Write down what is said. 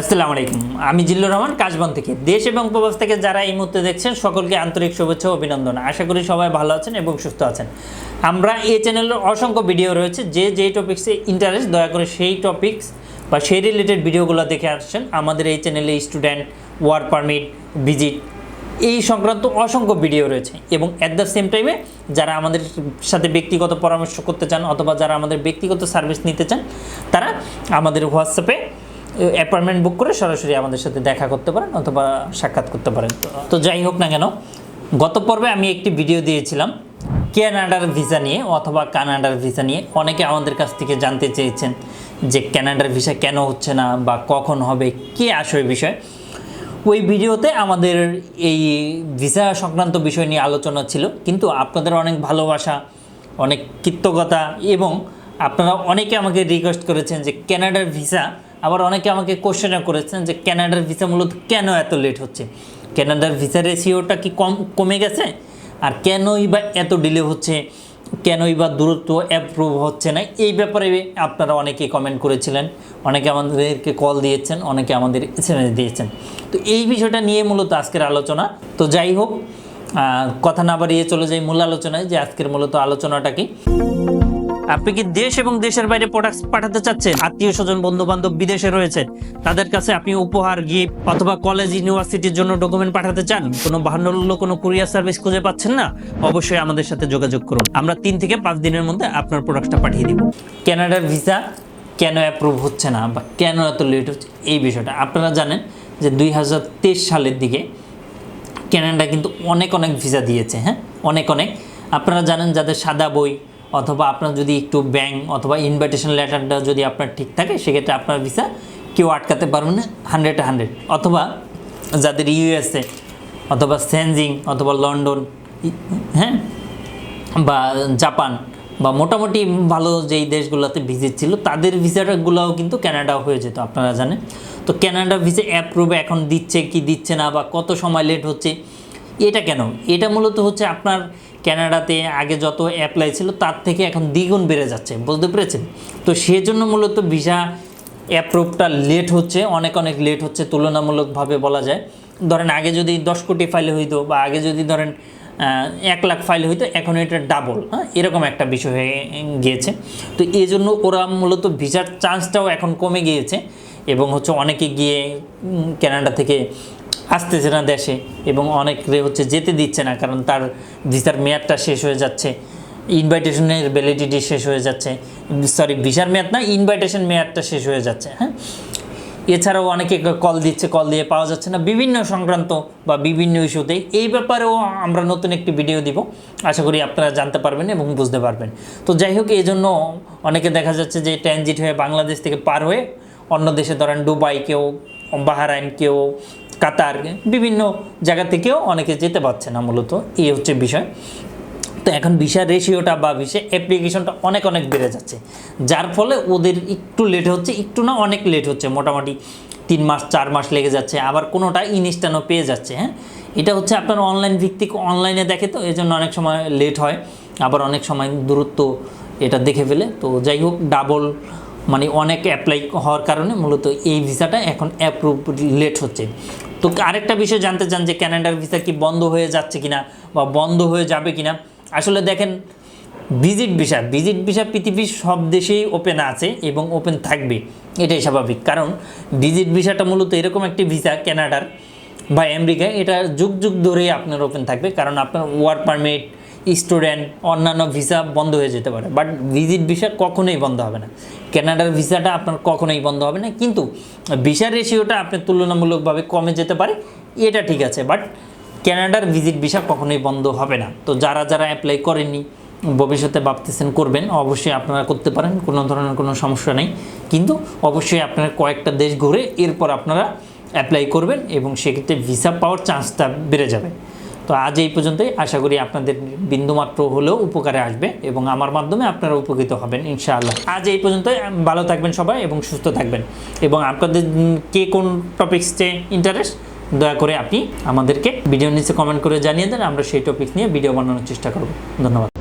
আসসালামু আলাইকুম। আমি জিল্লুর রহমান, কাশবন থেকে। দেশ এবং প্রবাস থেকে যারা এই মুহূর্তে দেখছেন, সকলকে আন্তরিক শুভেচ্ছা অভিনন্দন। আশা করি সবাই ভালো আছেন এবং সুস্থ আছেন। আমরা এই চ্যানেলের অসংখ্য ভিডিও রয়েছে, যে যেই টপিক্সে ইন্টারেস্ট দয়া করে সেই টপিক্স বা সেই রিলেটেড ভিডিওগুলো দেখে আসছেন। আমাদের এই চ্যানেলে স্টুডেন্ট ওয়ার্ক পারমিট ভিজিট এই সংক্রান্ত অসংখ্য ভিডিও রয়েছে এবং অ্যাট দ্য সেম টাইমে যারা আমাদের সাথে ব্যক্তিগত পরামর্শ করতে চান অথবা যারা আমাদের ব্যক্তিগত সার্ভিস নিতে চান, তারা আমাদের হোয়াটসঅ্যাপে অ্যাপয়েন্টমেন্ট বুক করে সরাসরি আমাদের সাথে দেখা করতে পারেন অথবা সাক্ষাৎ করতে পারেন। তো- যাই হোক না কেন, গত পর্বে আমি একটি ভিডিও দিয়েছিলাম ক্যানাডার ভিসা নিয়ে অথবা কানাডার ভিসা নিয়ে। অনেকে আমাদের কাছ থেকে জানতে চেয়েছেন যে ক্যানাডার ভিসা কেন হচ্ছে না বা কখন হবে, কে আসবে বিষয়। ওই ভিডিওতে আমাদের এই ভিসা সংক্রান্ত বিষয় নিয়ে আলোচনা ছিল, কিন্তু আপনাদের অনেক ভালোবাসা, অনেক কৃতজ্ঞতা এবং আপনারা অনেকে আমাকে রিকোয়েস্ট করেছেন যে ক্যানাডার ভিসা আবার অনেকে আমাকে কোশ্চেনও করেছেন যে ক্যানাডার ভিসা মূলত কেন এত লেট হচ্ছে? ক্যানাডার ভিসা রেশিওটা কি কম, কমে গেছে? আর কেনই বা এত ডিলে হচ্ছে? কেনই বা দূরত্ব অ্যাপ্রুভ হচ্ছে না? এই ব্যাপারে আপনারা অনেকে কমেন্ট করেছিলেন। অনেকে আমাদেরকে কল দিয়েছেন, অনেকে আমাদের এসএমএস দিয়েছেন। তো এই বিষয়টা নিয়ে মূলত আজকের আলোচনা। তো যাই হোক কথা না বাড়িয়ে চলে যাই মূল আলোচনায় যে আজকের মূলত আলোচনাটা কি? আপনি কি দেশ এবং দেশের বাইরে প্রোডাক্ট পাঠাতে চাচ্ছেন? আত্মীয় স্বজন বন্ধু বান্ধব বিদেশে রয়েছেন তাদের কাছে আপনি উপহার গিফট অথবা কলেজ ইউনিভার্সিটির জন্য ডকুমেন্ট পাঠাতে চান? কোনো বাহান্ন কোনো কুরিয়ার সার্ভিস খুঁজে পাচ্ছেন না? অবশ্যই আমাদের সাথে যোগাযোগ করুন। আমরা তিন থেকে পাঁচ দিনের মধ্যে আপনার প্রোডাক্টটা পাঠিয়ে দিব। ক্যানাডার ভিসা কেন অ্যাপ্রুভ হচ্ছে না বা কেন এত লেট হচ্ছে? এই বিষয়টা আপনারা জানেন যে দুই হাজার তেইশ সালের দিকে ক্যানাডা কিন্তু অনেক অনেক ভিসা দিয়েছে হ্যাঁ? অনেক অনেক। আপনারা জানেন যাদের সাদা বই অথবা আপনার যদি একটু ব্যাংক অথবা ইনভাইটেশন লেটারটা যদি আপনার ঠিক থাকে, সেক্ষেত্রে আপনার ভিসা কেউ আটকাতে পারবে না হান্ড্রেড হান্ড্রেড অথবা যাদের ইউএসএ অথবা সেনজিং অথবা লন্ডন হ্যাঁ বা জাপান বা মোটামুটি ভালো যেই দেশগুলোতে ভিজিট ছিল, তাদের ভিসাটাগুলোও কিন্তু ক্যানাডা হয়ে যেত, আপনারা জানেন। তো ক্যানাডা ভিসা অ্যাপ্রুভ এখন দিচ্ছে কি দিচ্ছে না বা কত সময় লেট হচ্ছে এটা কেন? এটা মূলত হচ্ছে আপনার ক্যানাডাতে আগে যত অ্যাপ্লাই ছিল তার থেকে এখন দ্বিগুণ বেড়ে যাচ্ছে, বুঝতে পেরেছেন? তো সেজন্য মূলত ভিসা অ্যাপ্রুভটা লেট হচ্ছে, অনেক অনেক লেট হচ্ছে, তুলনামূলকভাবে বলা যায়। ধরেন আগে যদি দশ কোটি ফাইল হইতো বা আগে যদি ধরেন এক লাখ ফাইল হইতো, এখন এটা ডাবল হ্যাঁ? এরকম একটা বিষয় হয়ে গিয়েছে। তো এই জন্য ওরা মূলত ভিসার চান্সটাও এখন কমে গিয়েছে এবং হচ্ছে অনেকে গিয়ে কানাডা থেকে আসতেছে না দেশে এবং অনেকে হচ্ছে যেতে দিচ্ছে না, কারণ তার ভিসার মেয়াদটা শেষ হয়ে যাচ্ছে, ইনভাইটেশনের ভ্যালিডিটি শেষ হয়ে যাচ্ছে সরি ভিসার মেয়াদ না ইনভাইটেশন মেয়াদটা শেষ হয়ে যাচ্ছে হ্যাঁ? এছাড়াও অনেকে কল দিচ্ছে কল দিয়ে পাওয়া যাচ্ছে না, বিভিন্ন সংক্রান্ত বা বিভিন্ন ইস্যুতে। এই ব্যাপারেও আমরা নতুন একটি ভিডিও দিব, আশা করি আপনারা জানতে পারবেন এবং বুঝতে পারবেন। তো যাই হোক, এই জন্য অনেকে দেখা যাচ্ছে যে ট্রানজিট হয়ে বাংলাদেশ থেকে পার হয়ে অন্য দেশে ধরেন দুবাই কেউ বাহারাইন কেউ কাতার, বিভিন্ন জায়গা থেকেও অনেকে যেতে পারছে না মূলত, এই হচ্ছে বিষয়। তো এখন ভিসা রেশিওটা বা ভিসা অ্যাপ্লিকেশনটা অনেক অনেক বেড়ে যাচ্ছে। যার ফলে ওদের একটু লেট হচ্ছে, একটু না অনেক লেট হচ্ছে, মোটামুটি তিন মাস, চার মাস লেগে যাচ্ছে, আবার কোনোটা ইনস্ট্যান্টও পেয়ে যাচ্ছে হ্যাঁ? এটা হচ্ছে আপনার অনলাইন ভিত্তিক অনলাইনে দেখে তো এই জন্য অনেক সময় লেট হয়, আবার অনেক সময় দূরত্ব এটা দেখে ফেলে। তো যাই হোক ডাবল মানে অনেক অ্যাপ্লাই হওয়ার কারণে মূলত এই ভিসাটা এখন অ্যাপ্রুভ লেট হচ্ছে। তো আরেকটা বিষয় জানতে চান যে ক্যানাডার ভিসা কি বন্ধ হয়ে যাচ্ছে কিনা বা বন্ধ হয়ে যাবে কিনা? আসলে দেখেন, ভিজিট ভিসা ভিজিট ভিসা পৃথিবীর সব দেশেই ওপেন আছে এবং ওপেন থাকবে, এটাই স্বাভাবিক। কারণ ভিজিট ভিসাটা মূলত এরকম একটি ভিসা, ক্যানাডার বা আমেরিকায়, এটা যুগ যুগ ধরেই আপনার ওপেন থাকবে। কারণ আপনার ওয়ার্ক পারমিট স্টুডেন্ট, অন্যান্য ভিসা বন্ধ হয়ে যেতে পারে। বাট ভিজিট ভিসা কখনোই বন্ধ হবে না। ক্যানাডার ভিসাটা আপনার কখনোই বন্ধ হবে না। কিন্তু ভিসা রেশিওটা আপনার তুলনামূলকভাবে কমে যেতে পারে, এটা ঠিক আছে। বাট ক্যানাডার ভিজিট ভিসা কখনোই বন্ধ হবে না। তো যারা যারা অ্যাপ্লাই করেননি, ভবিষ্যতে ভাবতেছেন করবেন, অবশ্যই আপনারা করতে পারেন, কোনো ধরনের কোনো সমস্যা নেই। কিন্তু অবশ্যই আপনারা কয়েকটা দেশ ঘুরে এরপর আপনারা অ্যাপ্লাই করবেন এবং সেক্ষেত্রে ভিসা পাওয়ার চান্সটা বেড়ে যাবে। তো আজ এই পর্যন্তই। আশা করি আপনাদের বিন্দুমাত্র হলেও উপকারে আসবে এবং আমার মাধ্যমে আপনারা উপকৃত হবেন, ইনশাআল্লাহ। আজ এই পর্যন্তই। ভালো থাকবেন সবাই এবং সুস্থ থাকবেন। এবং আপনাদের কে কোন টপিক্সে ইন্টারেস্ট দয়া করে আপনি আমাদেরকে ভিডিও নিচে কমেন্ট করে জানিয়ে দেন। আমরা সেই টপিক নিয়ে ভিডিও বানানোর চেষ্টা করব। ধন্যবাদ।